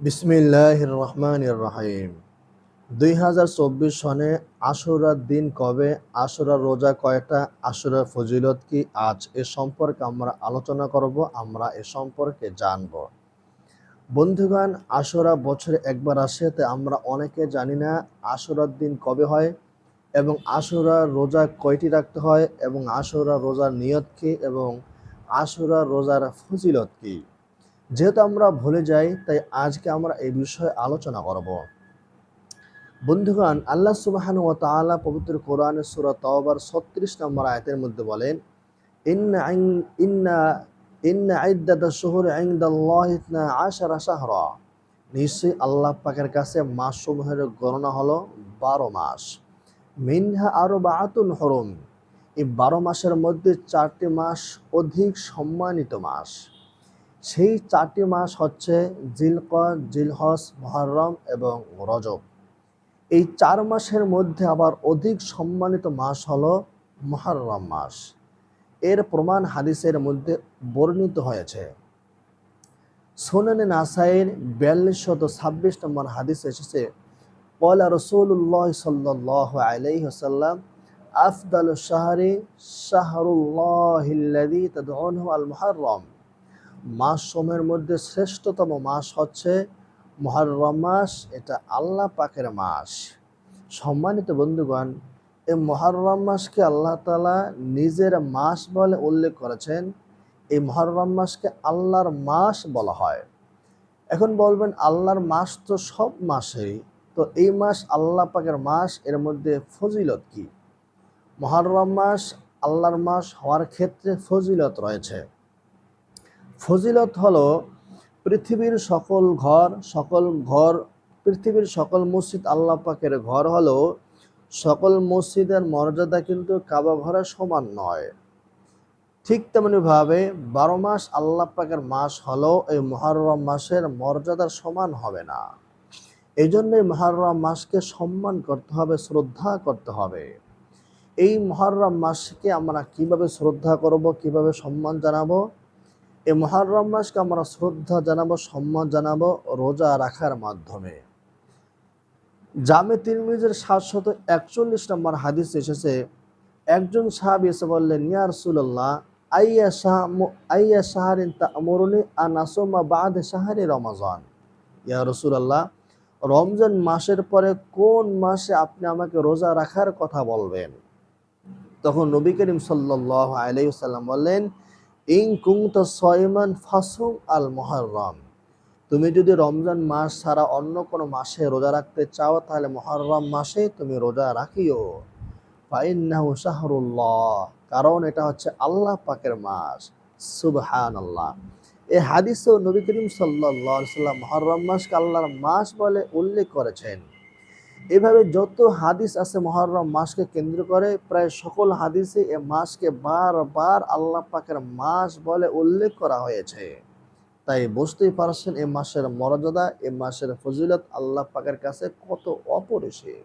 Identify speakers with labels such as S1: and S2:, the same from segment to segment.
S1: বিসমিল্লাহ রহমান রাহিম দুই হাজার চব্বিশ সনে আশুরার দিন কবে? আশুরার রোজা কয়টা? আশুরার ফজিলত কি? আজ এ সম্পর্কে আমরা আলোচনা করব, আমরা এ সম্পর্কে জানব। বন্ধুগণ, আশুরা বছরে একবার আসে তাই আমরা অনেকে জানি না আশুরার দিন কবে হয় এবং আশুরার রোজা কয়টি রাখতে হয় এবং আশুরার রোজার নিয়ত কী এবং আশুরার রোজার ফজিলত কি। যেহেতু আমরা ভুলে যাই, তাই আজকে আমরা এই বিষয়ে আলোচনা করব। বন্ধুগণ, আল্লাহ সুবাহান ও তাআলা পবিত্র কোরআনের সূরা তওবার 36 নম্বর আয়তের মধ্যে বলেন, ইন্না ইন- ইন্না ইন্না ইদ্দাতাশ শুহুরি ইনদাল্লাহি ইসনা আশারা শাহরা। নিশ্চয়ই আল্লাহ পাকের কাছে মাসসমূহের গণনা হলো বারো মাস। মিনহা আরও বাতুন হরম। এই বারো মাসের মধ্যে চারটি মাস অধিক সম্মানিত মাস। সেই চারটি মাস হচ্ছে জিলক জিলহস মহরম এবং রজব। এই চার মাসের মধ্যে আবার অধিক সম্মানিত মাস হলো মহরম মাস। এর প্রমাণ হাদিসের মধ্যে বর্ণিত হয়েছে। সোনানে নাসাইয়ের বিয়াল্লিশ শত ছাব্বিশ নম্বর হাদিস এসেছে পয়লা রসুল্লাহ সাল্লাহ আলাই সাল্লাম আফদাল শাহরি শাহরুল্লাহ আল মহরম মাস সময়ের মধ্যে শ্রেষ্ঠতম মাস হচ্ছে মহরম মাস, এটা আল্লাহ পাকের মাস। সম্মানিত বন্ধুগণ এই মহরম মাসকে আল্লাহ তালা নিজের মাস বলে উল্লেখ করেছেন। এই মহরম মাসকে আল্লাহর মাস বলা হয়। এখন বলবেন, আল্লাহর মাস তো সব মাসেই তো এই মাস আল্লাহ পাকের মাস, এর মধ্যে ফজিলত কি? মহরম মাস আল্লাহর মাস হওয়ার ক্ষেত্রে ফজিলত রয়েছে। ফজিলত হলো পৃথিবীর সকল ঘর সকল ঘর, পৃথিবীর সকল মসজিদ আল্লাহ পাকের ঘর হলো সকল মসজিদের মর্যাদা কিন্তু কাবা ঘরের সমান নয়। ঠিক তেমনিভাবে বারো মাস আল্লাহ পাকের মাস হলো এই মহরম মাসের মর্যাদার সমান হবে না। এই জন্যই মহরম মাসকে সম্মান করতে হবে, শ্রদ্ধা করতে হবে। এই মহরম মাসকে আমরা কীভাবে শ্রদ্ধা করব, কীভাবে সম্মান জানাব? এই মহরম মাসকে আমরা শ্রদ্ধা জানাব, সম্মান জানাব, রোজা রাখার মাধ্যমে। জামে তিরমিজের সাতশত একচল্লিশ নম্বর হাদিস এসেছে, একজন সাহাবি এসে বললেন, ইয়া রাসূলুল্লাহ, আইয়া শাহ আইয়া শাহরিন তা'মুরুনি আন আসুমা বা'দা শাহরি রমাজান? ইয়া রাসূলুল্লাহ, রমজান মাসের পরে কোন মাসে আপনি আমাকে রোজা রাখার কথা বলবেন? তখন নবী করিম সাল্লাল্লাহু আলাইহি সাল্লাম বললেন ইং কুংতা সয়মান ফাসুম আল মহরম তুমি যদি রমজান মাস ছাড়া অন্য কোনো মাসে রোজা রাখতে চাও, তাহলে মহরম মাসে তুমি রোজা রাখিও। ফাইন্নাহু শাহরুল্লাহ। কারণ এটা হচ্ছে আল্লাহ পাকের মাস। সুবহান আল্লাহ এই হাদিসেও নবী করিম আলাইহি সাল্লাম মহরম মাসকে আল্লাহর মাস বলে উল্লেখ করেছেন। এভাবে যত হাদিস আছে মহরম মাসকে কেন্দ্র করে, প্রায় সকল হাদিসে এ মাসকে বারবার আল্লাহ পাকের মাস বলে উল্লেখ করা হয়েছে। তাই বুঝতেই পারছেন এ মাসের মর্যাদা, এ মাসের ফজিলত আল্লাহ পাকের কাছে কত অপরিসীম।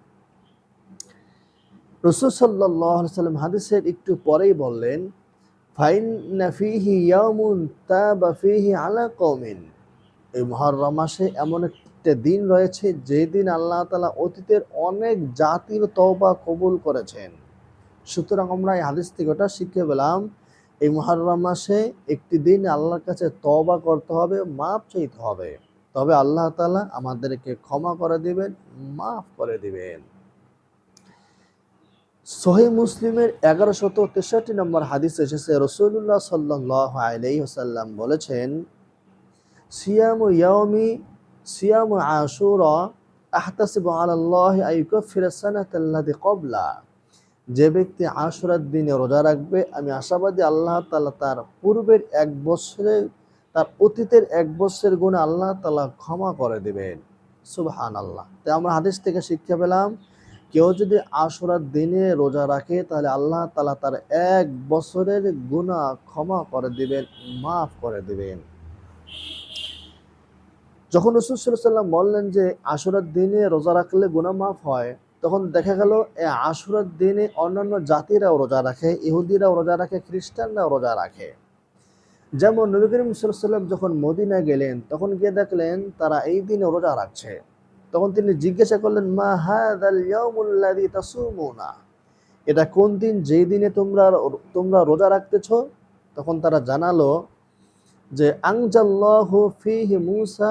S1: রসুল সাল্লাহ সাল্লাম হাদিসের একটু পরেই বললেন ফাইন ইয়ামুন তাবা ফিহি আলা কওমিন। এই মহরম মাসে এমন একটা দিন রয়েছে যে দিন আল্লাহ তালা অতীতের অনেক জাতির তওবা কবুল করেছেন। সুতরাং আমরা এই হাদিস থেকে ওটা শিখে পেলাম এই মহরম মাসে একটি দিন আল্লাহর কাছে তওবা করতে হবে মাপ চাইতে হবে। তবে আল্লাহ তালা আমাদেরকে ক্ষমা করে দিবেন, মাফ করে দিবেন। সহি মুসলিমের এগারোশত তেষট্টি নম্বর হাদিস এসেছে রসুল্লাহ সাল্লাহ আলাইসাল্লাম বলেছেন, সিয়ামু ইয়ামি সিয়ামু আশুরা আহতাসিবু সানাতাল্লাযী ক্বাবলা। যে ব্যক্তি আশুরার দিনে রোজা রাখবে, আমি আশাবাদী আল্লাহ তালা তার পূর্বের এক বছরের, তার অতীতের এক বছরের গুণে আল্লাহ তালা ক্ষমা করে দেবেন। সুবহান আল্লাহ তাই আমরা হাদিস থেকে শিক্ষা পেলাম, কেউ যদি আশুরার দিনে রোজা রাখে, তাহলে আল্লাহ তালা তার এক বছরের গুনাহ ক্ষমা করে দিবেন, মাফ করে দিবেন। যখন রসুল সাল্লাম বললেন যে আশুরার দিনে রোজা রাখলে গুনাহ মাফ হয়, তখন দেখা গেল, এ আশুরার দিনে অন্যান্য জাতিরাও রোজা রাখে, ইহুদিরাও রোজা রাখে, খ্রিস্টানরাও রোজা রাখে। যেমন নবী করিম সাল্লাম যখন মদিনায় গেলেন, তখন গিয়ে দেখলেন তারা এই দিনে রোজা রাখছে। তখন তিনি জিজ্ঞাসা করলেন, মা ইয়াউমুল্লাযী তাসুমুনা? এটা কোন দিন? যেই দিনে তোমরা তোমরা রোজা রাখতেছ? তখন তারা জানালো যে আংজাল্লাহু মুসা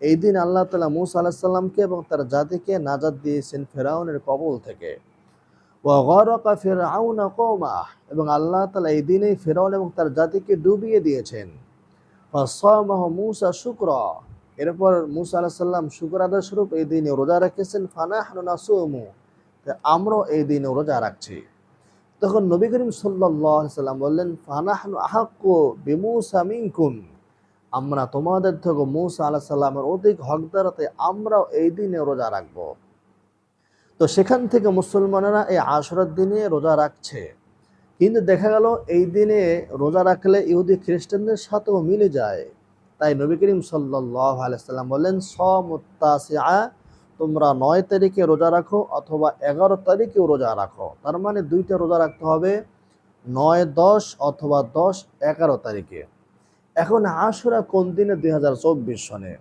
S1: এই দিন আল্লাহ তাআলা মুসা আলাইহিস সালামকে এবং তার জাতিকে নাজাদ দিয়েছেন ফেরাউনের কবল থেকে। ওয়া গরাকা ফিরআউনা কওমা। এবং আল্লাহ তালা এই দিনেই ফেরাউন এবং তার জাতিকে ডুবিয়ে দিয়েছেন। মুসা শুকরা। এরপর মুসা আলাইহিস সালাম শুকর আদায় স্বরূপ এই দিনে রোজা রেখেছেন। ফানাহনু নাসুমু। আমরাও এই দিনে রোজা রাখছি। তখন নবী করিম সাল্লাম বললেন, ফানাহনু আমরা তোমাদের থেকে মুসা আলাইহিস সালামের অধিক হকদারতে আমরাও এই দিনে রোজা রাখব। তো সেখান থেকে মুসলমানেরা এই আশরার দিনে রোজা রাখছে। কিন্তু দেখা গেল, এই দিনে রোজা রাখলে ইহুদি খ্রিস্টানদের সাথেও মিলে যায়। তাই নবী করিম সাল্লাল্লাহু আলাইহি সাল্লাম বললেন সমুত্তাসিআ তোমরা নয় তারিখে রোজা রাখো অথবা এগারো তারিখেও রোজা রাখো। তার মানে দুইটা রোজা রাখতে হবে, নয়, দশ অথবা দশ, এগারো তারিখে। এখন আশুরা কোন দিনে? দুই হাজার চব্বিশ সনে।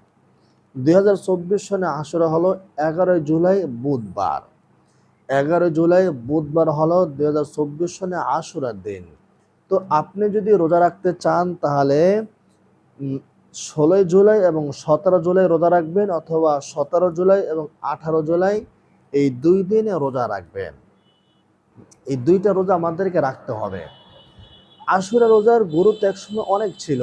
S1: দুই হাজার চব্বিশ সনে আশুরা হলো এগারোই জুলাই বুধবার। এগারোই জুলাই বুধবার হলো দুই হাজার চব্বিশ সনে আশুরার দিন। তো আপনি যদি রোজা রাখতে চান তাহলে ষোলোই জুলাই এবং সতেরো জুলাই রোজা রাখবেন অথবা সতেরো জুলাই এবং আঠারো জুলাই এই দুই দিনে রোজা রাখবেন। এই দুইটা রোজা আমাদেরকে রাখতে হবে। আশুরা রোজার গুরুত্ব একসময় অনেক ছিল।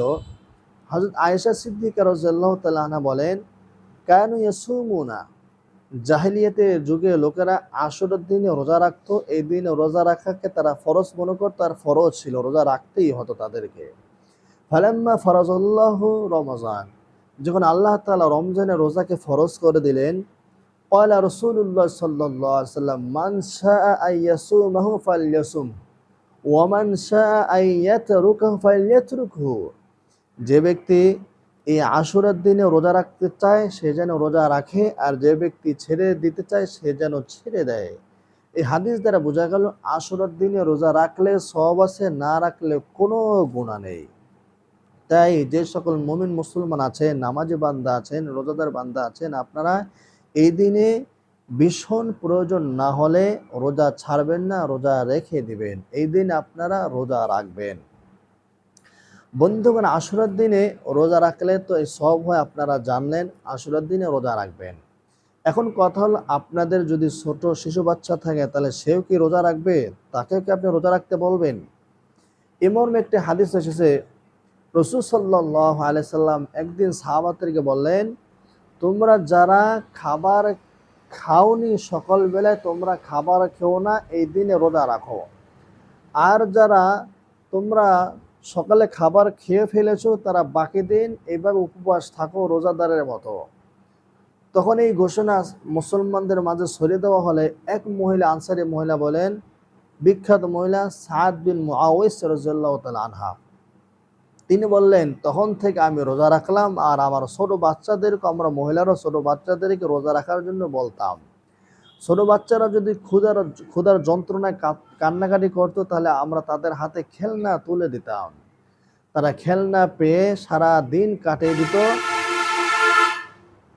S1: হজরত আয়েশা সিদ্দিকা রাজিয়াল্লাহ তাআলা বলেন, কানু ইয়াসুমুনা। জাহিলিয়াতের যুগে লোকেরা আশুরার দিনে রোজা রাখতো। এই দিনে রোজা রাখাকে তারা ফরজ মনে করতো আর ফরজ ছিল। রোজা রাখতেই হতো তাদেরকে। ফালাম্মা ফরাজল্লাহ রমজান। যখন আল্লাহ তালা রমজানের রোজাকে ফরজ করে দিলেন কয়লা রসুল্লাহ সাল্লাহ সাল্লাম, মান শাহ আইয়াসুমাহু ফালিয়াসুম ওয়ামান শাহ আইয়াত রুকাহ ফালিয়াত রুকহু যে ব্যক্তি এই আশুরার দিনে রোজা রাখতে চায়, সে যেন রোজা রাখে, আর যে ব্যক্তি ছেড়ে দিতে চায়, সে যেন ছেড়ে দেয়। এই হাদিস দ্বারা বোঝা গেল, আশুরার দিনে রোজা রাখলে সব আছে, না রাখলে কোনো গুণা নেই। তাই যে সকল মমিন মুসলমান আছেন, নামাজি বান্দা আছেন, রোজাদার বান্দা আছেন, আপনারা এই দিনে ভীষণ প্রয়োজন না হলে রোজা ছাড়বেন না, রোজা রেখে দিবেন। এই দিন আপনারা রোজা রাখবেন। বন্ধুগণ, আশুরার দিনে রোজা রাখলে তো এই সব হয়, আপনারা জানলেন, আশুরার দিনে রোজা রাখবেন। এখন কথা হল, আপনাদের যদি ছোট শিশু বাচ্চা থাকে, তাহলে সেও কি রোজা রাখবে? তাকেও কি আপনি রোজা রাখতে বলবেন? এমন একটি হাদিস এসেছে রসুল সাল্লাহ আলাইসাল্লাম একদিন সাহাবাদেরকে বললেন, তোমরা যারা খাবার খাওনি সকালবেলায় তোমরা খাবার খেও না, এই দিনে রোজা রাখো। আর যারা তোমরা সকালে খাবার খেয়ে ফেলেছো, তারা বাকি দিন এইভাবে উপবাস থাকো রোজাদারের মতো। তখন এই ঘোষণা মুসলমানদের মাঝে ছড়িয়ে দেওয়া হলে এক মহিলা, আনসারি মহিলা বলেন, বিখ্যাত মহিলা সাদ বিন মুআওয়াইস রাদিয়াল্লাহু তাআলা আনহা। তিনি বললেন, তখন থেকে আমি রোজা রাখলাম আর আমার ছোট বাচ্চাদেরকে, আমরা মহিলারা ছোট বাচ্চাদেরকে রোজা রাখার জন্য বলতাম। ছোট বাচ্চারা যদি ক্ষুধার ক্ষুধার যন্ত্রণায় কান্নাকাটি করতো, তাহলে আমরা তাদের হাতে খেলনা তুলে দিতাম। তারা খেলনা পেয়ে সারা দিন কাটিয়ে দিত,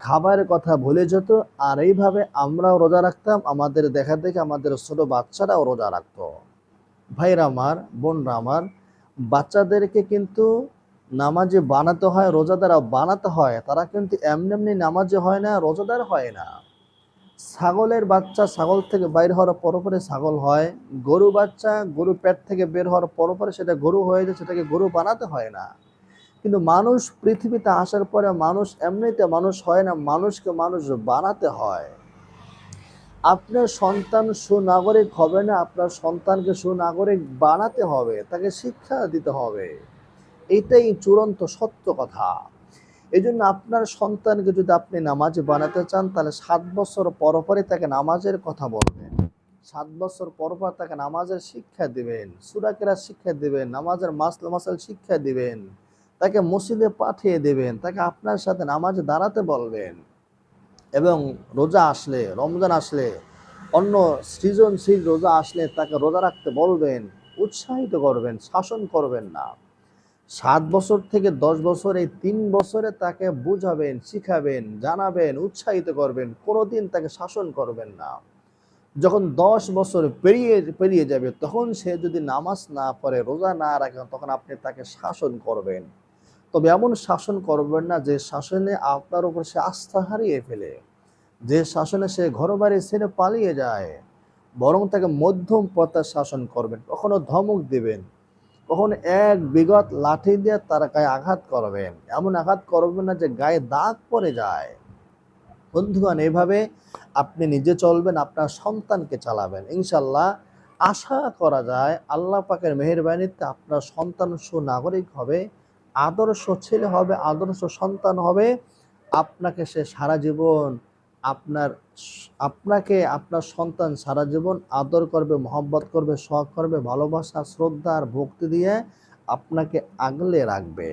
S1: খাবারের কথা ভুলে যেত, আর এইভাবে আমরাও রোজা রাখতাম। আমাদের দেখা দেখে আমাদের ছোট বাচ্চারাও রোজা রাখতো। ভাইরা আমার, বোনরা আমার বাচ্চাদেরকে কিন্তু নামাজে বানাতে হয়, রোজাদারা বানাতে হয়। তারা কিন্তু এমনি এমনি নামাজে হয় না, রোজাদার হয় না। ছাগলের বাচ্চা ছাগল থেকে বাইর হওয়ার পরপরে ছাগল হয়। গরু বাচ্চা গরু পেট থেকে বের হওয়ার পরপরে সেটা গরু হয়ে যায়, সেটাকে গরু বানাতে হয় না। কিন্তু মানুষ পৃথিবীতে আসার পরে মানুষ এমনিতে মানুষ হয় না, মানুষকে মানুষ বানাতে হয়। আপনার সন্তান সুনাগরিক হবে না, আপনার সন্তানকে সুনাগরিক বানাতে হবে, তাকে শিক্ষা দিতে হবে। এটাই চূড়ান্ত সত্য কথা। এই জন্য আপনার সন্তানকে যদি আপনি নামাজ বানাতে চান, তাহলে সাত বছর পর পরে তাকে নামাজের কথা বলবেন। সাত বছর পর পর তাকে নামাজের শিক্ষা দিবেন সুরাকেরা শিক্ষা দিবেন, নামাজের মাসল মাসাল শিক্ষা দিবেন, তাকে মসজিদে পাঠিয়ে দেবেন, তাকে আপনার সাথে নামাজ দাঁড়াতে বলবেন। এবং রোজা আসলে, রমজান আসলে, অন্য সৃজনশীল রোজা আসলে তাকে রোজা রাখতে বলবেন, উৎসাহিত করবেন, শাসন করবেন না। সাত বছর থেকে দশ বছর, এই তিন বছরে তাকে বুঝাবেন, শিখাবেন, জানাবেন, উৎসাহিত করবেন, কোনোদিন তাকে শাসন করবেন না। যখন দশ বছর পেরিয়ে পেরিয়ে যাবে, তখন সে যদি নামাজ না পড়ে, রোজা না রাখে, তখন আপনি তাকে শাসন করবেন। তবে এমন শাসন করবেন না যে শাসনে আপনার উপর সে আস্থা হারিয়ে ফেলে। যে শাসনে সে ঘর বাড়ি ছেড়ে পালিয়ে যায়, বরং তাকে মধ্যম পথে শাসন করবেন, কখনো ধমক দিবেন, কখনো এক বিগত লাঠি দিয়ে তার গায়ে আঘাত করবেন। এমন আঘাত করবেন না যে গায়ে দাগ পড়ে যায়। বন্ধুগণ, এভাবে আপনি নিজে চলবেন, আপনার সন্তানকে চালাবেন। ইনশাল্লাহ আশা করা যায় আল্লাহ পাকের মেহরবানিতে আপনার সন্তান সুনাগরিক হবে। আদর্শ ছেলে হবে, আদর্শ সন্তান হবে, আপনাকে সে সারা জীবন আপনার আপনাকে আপনার সন্তান সারা জীবন আদর করবে, মহব্বত করবে, শখ করবে, ভালোবাসা, শ্রদ্ধা আর ভক্তি দিয়ে আপনাকে আগলে রাখবে।